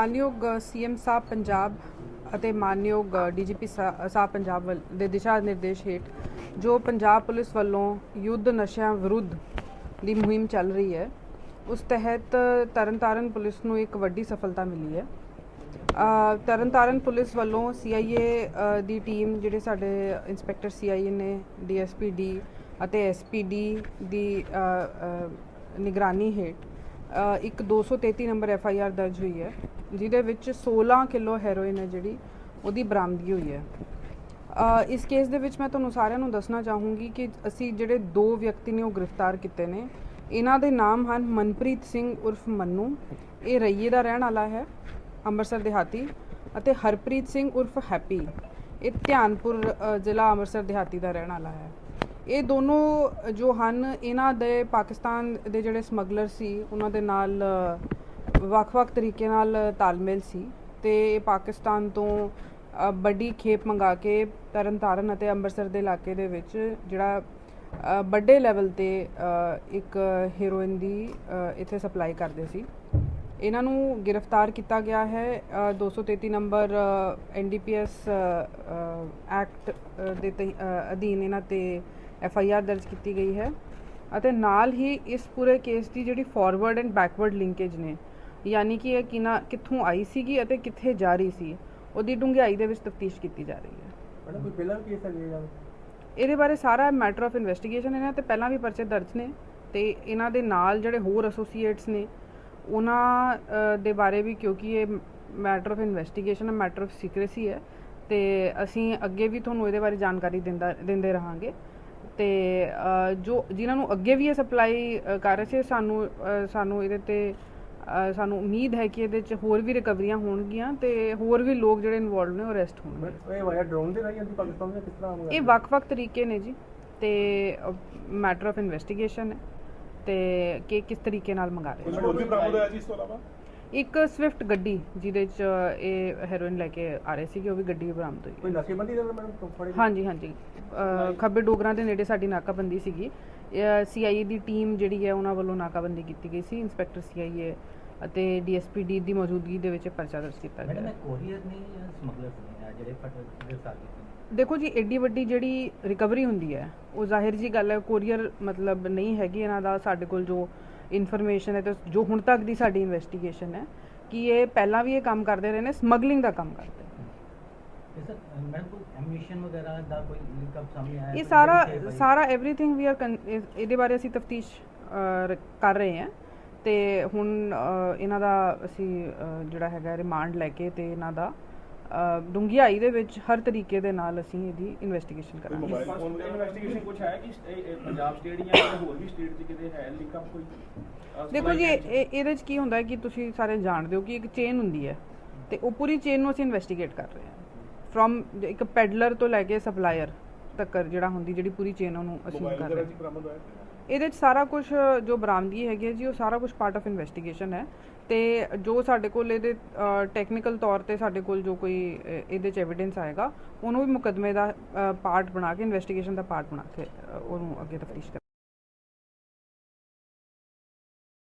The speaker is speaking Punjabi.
ਮਾਨਯੋਗ ਸੀਐਮ ਸਾਹਿਬ ਪੰਜਾਬ ਅਤੇ ਮਾਨਯੋਗ ਡੀਜੀਪੀ ਸਾਹਿਬ ਪੰਜਾਬ ਵੱਲ ਦੇ ਦਿਸ਼ਾ ਨਿਰਦੇਸ਼ ਹੇਠ ਜੋ ਪੰਜਾਬ ਪੁਲਿਸ ਵੱਲੋਂ ਯੁੱਧ ਨਸ਼ਿਆਂ ਵਿਰੁੱਧ ਦੀ ਮੁਹਿੰਮ ਚੱਲ ਰਹੀ ਹੈ ਉਸ ਤਹਿਤ ਤਰਨਤਾਰਨ ਪੁਲਿਸ ਨੂੰ ਇੱਕ ਵੱਡੀ ਸਫਲਤਾ ਮਿਲੀ ਹੈ। ਤਰਨਤਾਰਨ ਪੁਲਿਸ ਵੱਲੋਂ ਸੀਆਈਏ ਦੀ ਟੀਮ ਜਿਹੜੇ ਸਾਡੇ ਇੰਸਪੈਕਟਰ ਸੀਆਈਏ ਨੇ ਡੀਐਸਪੀ ਡੀ ਅਤੇ ਐਸਪੀਡੀ ਦੀ ਅ, ਅ, ਨਿਗਰਾਨੀ ਹੇਠ ਇੱਕ 233 ਨੰਬਰ ਐਫ ਆਈ ਆਰ ਦਰਜ ਹੋਈ ਹੈ, ਜਿਹਦੇ ਵਿੱਚ 16 ਕਿਲੋ ਹੈਰੋਇਨ ਹੈ ਜਿਹੜੀ, ਉਹਦੀ ਬਰਾਮਦਗੀ ਹੋਈ ਹੈ। ਇਸ ਕੇਸ ਦੇ ਵਿੱਚ ਮੈਂ ਤੁਹਾਨੂੰ ਸਾਰਿਆਂ ਨੂੰ ਦੱਸਣਾ ਚਾਹੂੰਗੀ ਕਿ ਅਸੀਂ ਜਿਹੜੇ ਦੋ ਵਿਅਕਤੀ ਨੇ ਉਹ ਗ੍ਰਿਫਤਾਰ ਕੀਤੇ ਨੇ। ਇਹਨਾਂ ਦੇ ਨਾਮ ਹਨ ਮਨਪ੍ਰੀਤ ਸਿੰਘ ਉਰਫ ਮੰਨੂ। ਇਹ ਰਈਏ ਦਾ ਰਹਿਣ ਵਾਲਾ ਹੈ, ਅੰਮ੍ਰਿਤਸਰ ਦਿਹਾਤੀ, ਅਤੇ ਹਰਪ੍ਰੀਤ ਸਿੰਘ ਉਰਫ ਹੈਪੀ। ਇਹ ਧਿਆਨਪੁਰ ਜ਼ਿਲ੍ਹਾ ਅੰਮ੍ਰਿਤਸਰ ਦਿਹਾਤੀ ਦਾ ਰਹਿਣ ਵਾਲਾ ਹੈ। ਇਹ ਦੋਨੋਂ ਜੋ ਹਨ ਇਹਨਾਂ ਦੇ ਪਾਕਿਸਤਾਨ ਦੇ ਜਿਹੜੇ ਸਮਗਲਰ ਸੀ ਉਹਨਾਂ ਦੇ ਨਾਲ ਵੱਖ-ਵੱਖ ਤਰੀਕੇ ਨਾਲ ਤਾਲਮੇਲ ਸੀ ਤੇ ਇਹ ਪਾਕਿਸਤਾਨ ਤੋਂ ਵੱਡੀ ਖੇਪ ਮੰਗਾ ਕੇ ਤਰਨਤਾਰਨ ਅਤੇ ਅੰਮ੍ਰਿਤਸਰ ਦੇ ਇਲਾਕੇ ਦੇ ਵਿੱਚ ਜਿਹੜਾ ਵੱਡੇ ਲੈਵਲ ਤੇ ਇੱਕ ਹੀਰੋਇਨ ਦੀ ਇੱਥੇ ਸਪਲਾਈ ਕਰਦੇ ਸੀ। ਇਹਨਾਂ ਨੂੰ ਗ੍ਰਿਫਤਾਰ ਕੀਤਾ ਗਿਆ ਹੈ ਅ, 233 ਨੰਬਰ ਐਨਡੀਪੀਐਸ ਐਕਟ ਦੇ ਤਹਿ- ਅਧੀਨ ਇਹਨਾਂ ਤੇ ਐਫ ਆਈ ਆਰ ਦਰਜ ਕੀਤੀ ਗਈ ਹੈ ਅਤੇ ਨਾਲ ਹੀ ਇਸ ਪੂਰੇ ਕੇਸ ਦੀ ਜਿਹੜੀ ਫਾਰਵਰਡ ਐਂਡ ਬੈਕਵਰਡ ਲਿੰਕੇਜ ਨੇ ਯਾਨੀ ਕਿ ਇਹ ਕਿਨਾ ਕਿੱਥੋਂ ਆਈ ਸੀਗੀ ਅਤੇ ਕਿੱਥੇ ਜਾ ਰਹੀ ਸੀ ਉਹਦੀ ਡੂੰਘਾਈ ਦੇ ਵਿੱਚ ਤਫਤੀਸ਼ ਕੀਤੀ ਜਾ ਰਹੀ ਹੈ। ਮੈਡਮ ਕੋਈ ਪਹਿਲਾਂ ਵੀ ਕੇਸ ਜਾਂ ਇਹਦੇ ਬਾਰੇ ਸਾਰਾ ਮੈਟਰ ਆਫ ਇਨਵੈਸਟੀਗੇਸ਼ਨ ਇਹਨਾਂ ਤੇ ਪਹਿਲਾਂ ਵੀ ਪਰਚੇ ਦਰਜ ਨੇ ਤੇ ਇਹਨਾਂ ਦੇ ਨਾਲ ਜਿਹੜੇ ਹੋਰ ਐਸੋਸੀਏਟਸ ਨੇ ਉਹਨਾਂ ਦੇ ਬਾਰੇ ਵੀ ਕਿਉਂਕਿ ਇਹ ਮੈਟਰ ਆਫ ਇਨਵੈਸਟੀਗੇਸ਼ਨ ਹੈ ਮੈਟਰ ਆਫ ਸੀਕ੍ਰੇਸੀ ਹੈ ਤੇ ਅਸੀਂ ਅੱਗੇ ਵੀ ਤੁਹਾਨੂੰ ਇਹਦੇ ਬਾਰੇ ਜਾਣਕਾਰੀ ਦਿੰਦਾ ਦਿੰਦੇ ਰਹਾਂਗੇ। ਤੇ ਜੋ ਜਿਨ੍ਹਾਂ ਨੂੰ ਅੱਗੇ ਵੀ ਇਹ ਸਪਲਾਈ ਕਰ ਰਹੇ ਸੀ ਸਾਨੂੰ ਸਾਨੂੰ ਇਹਦੇ ਤੇ ਸਾਨੂੰ ਉਮੀਦ ਹੈ ਕਿ ਇਹਦੇ 'ਚ ਹੋਰ ਵੀ ਰਿਕਵਰੀਆਂ ਹੋਣਗੀਆਂ ਤੇ ਹੋਰ ਵੀ ਲੋਕ ਜਿਹੜੇ ਇਨਵੋਲਡ ਨੇ ਉਹ ਅਰੈਸਟ ਹੋਣਗੇ। ਇਹ ਵਾਇਆ ਡਰੋਨ ਦੇ ਰਾਹੀਂ ਆਂਦੀ ਪਾਕਿਸਤਾਨ ਦੇ ਕਿਸ ਤਰ੍ਹਾਂ ਇਹ ਵੱਖ-ਵੱਖ ਤਰੀਕੇ ਨੇ ਜੀ ਤੇ ਮੈਟਰ ਆਫ ਇਨਵੈਸਟੀਗੇਸ਼ਨ ਹੈ ਤੇ ਕਿ ਕਿਸ ਤਰੀਕੇ ਨਾਲ ਮੰਗਾ ਰਹੇ ਕੁਝ। ਹੋਰ ਵੀ ਬਰਾਮਦ ਹੋਇਆ ਜੀ ਇਸ ਤੋਂ ਇਲਾਵਾ? ਇੱਕ ਸਵਿਫਟ ਗੱਡੀ ਜਿਹਦੇ ਚ ਇਹ ਹੈਰੋਇਨ ਲੈ ਕੇ ਆ ਰਹੇ ਸੀਗੇ ਉਹ ਵੀ ਗੱਡੀ ਬਰਾਮਦ ਹੋਈ। ਕੋਈ ਹੈ। ਨਸ਼ੇਬੰਦੀ ਦਾ ਮੈਡਮ ਫੜੇ ਹਾਂਜੀ ਹਾਂਜੀ। ਖੱਬੇ ਡੋਗਰਾਂ ਦੇ ਨੇੜੇ ਸਾਡੀ ਨਾਕਾਬੰਦੀ ਸੀਗੀ। ਸੀਆਈਏ ਦੀ ਟੀਮ ਜਿਹੜੀ ਹੈ ਉਹਨਾਂ ਵੱਲੋਂ ਨਾਕਾਬੰਦੀ ਕੀਤੀ ਗਈ ਸੀ। ਇੰਸਪੈਕਟਰ ਸੀਆਈਏ ਅਤੇ ਡੀਐਸਪੀਡੀ ਦੀ ਮੌਜੂਦਗੀ ਦੇ ਵਿੱਚ ਇਹ ਪਰਚਾ ਦਰਜ ਕੀਤਾ ਮੈਡਮ ਗਿਆ ਇਹ ਕੋਰੀਅਰ ਨਹੀਂ ਜਾਂ ਸਮਗਲਰਸ ਨੇ ਆ ਜਿਹੜੇ ਫਟ ਗ੍ਰਿਫਤਾਰ ਕੀਤੇ ਨੇ? ਦੇਖੋ ਜੀ ਐਡੀ ਵੱਡੀ ਜਿਹੜੀ ਰਿਕਵਰੀ ਹੁੰਦੀ ਹੈ ਉਹ ਜ਼ਾਹਿਰ ਜੀ ਗੱਲ ਹੈ ਕੋਰੀਅਰ ਮਤਲਬ ਨਹੀਂ ਹੈਗੀ। ਇਹਨਾਂ ਦਾ ਸਾਡੇ ਕੋਲ ਜੋ ਇਨਫੋਰਮੇਸ਼ਨ ਹੈ ਤੇ ਜੋ ਹੁਣ ਤੱਕ ਦੀ ਸਾਡੀ ਇਨਵੈਸਟੀਗੇਸ਼ਨ ਹੈ ਕਿ ਇਹ ਪਹਿਲਾਂ ਵੀ ਇਹ ਕੰਮ ਕਰਦੇ ਰਹੇ ਨੇ ਸਮਗਲਿੰਗ ਦਾ ਕੰਮ ਕਰਦੇ ਇਹ ਸਾਰਾ ਸਾਰਾ ਐਵਰੀਥਿੰਗ ਵੀ ਆਰ ਇਹਦੇ ਬਾਰੇ ਅਸੀਂ ਤਫਤੀਸ਼ ਕਰ ਰਹੇ ਹਾਂ। ਤੇ ਹੁਣ ਇਹਨਾਂ ਦਾ ਅਸੀਂ ਜਿਹੜਾ ਹੈਗਾ ਰਿਮਾਂਡ ਲੈ ਕੇ ਤੇ ਇਹਨਾਂ ਦਾ ਡੂੰਘਾਈ ਦੇ ਵਿੱਚ ਹਰ ਤਰੀਕੇ ਦੇ ਨਾਲ ਅਸੀਂ ਇਹਦੀ ਇਨਵੈਸਟੀਗੇਸ਼ਨ ਕਰਾਂਗੇ। ਮੋਬਾਈਲ ਫੋਨ ਵਗੈਰਾ ਇਨਵੈਸਟੀਗੇਸ਼ਨ ਕੁਝ ਹੈ ਕਿ ਪੰਜਾਬ ਸਟੇਟ ਜਾਂ ਹੋਰ ਵੀ ਸਟੇਟ 'ਚ ਕਿਤੇ ਹੈ ਲਿੰਕ ਅਪ ਕੋਈ? ਦੇਖੋ ਜੀ ਇਹਦੇ 'ਚ ਕੀ ਹੁੰਦਾ ਹੈ ਕਿ ਤੁਸੀਂ ਸਾਰੇ ਜਾਣਦੇ ਹੋ ਕਿ ਇੱਕ ਚੇਨ ਹੁੰਦੀ ਹੈ ਤੇ ਉਹ ਪੂਰੀ ਚੇਨ ਨੂੰ ਅਸੀਂ ਇਨਵੈਸਟੀਗੇਟ ਕਰ ਰਹੇ ਹਾਂ। ਫਰੋਮ ਇੱਕ ਪੈਡਲਰ ਤੋਂ ਲੈ ਕੇ ਸਪਲਾਇਰ ਤੱਕ ਜਿਹੜਾ ਹੁੰਦੀ ਜਿਹੜੀ ਪੂਰੀ ਚੇਨ ਉਹਨੂੰ ਅਸੀਂ ਕਰ ਰਹੇ। ਇਹਦੇ 'ਚ ਸਾਰਾ ਕੁਝ ਜੋ ਬਰਾਮਦਗੀ ਹੈਗੀ ਹੈ ਜੀ ਉਹ ਸਾਰਾ ਕੁਝ ਪਾਰਟ ਆਫ ਇਨਵੈਸਟੀਗੇਸ਼ਨ ਹੈ। ਤੇ ਜੋ ਸਾਡੇ ਕੋਲ ਇਹਦੇ ਟੈਕਨੀਕਲ ਤੌਰ ਤੇ ਸਾਡੇ ਕੋਲ ਜੋ ਕੋਈ ਇਹਦੇ 'ਚ ਐਵੀਡੈਂਸ ਆਏਗਾ ਉਹਨੂੰ ਵੀ ਮੁਕਦਮੇ ਦਾ ਪਾਰਟ ਬਣਾ ਕੇ ਇਨਵੈਸਟੀਗੇਸ਼ਨ ਦਾ ਪਾਰਟ ਬਣਾ ਕੇ ਉਹਨੂੰ ਅੱਗੇ ਤਫਤੀਸ਼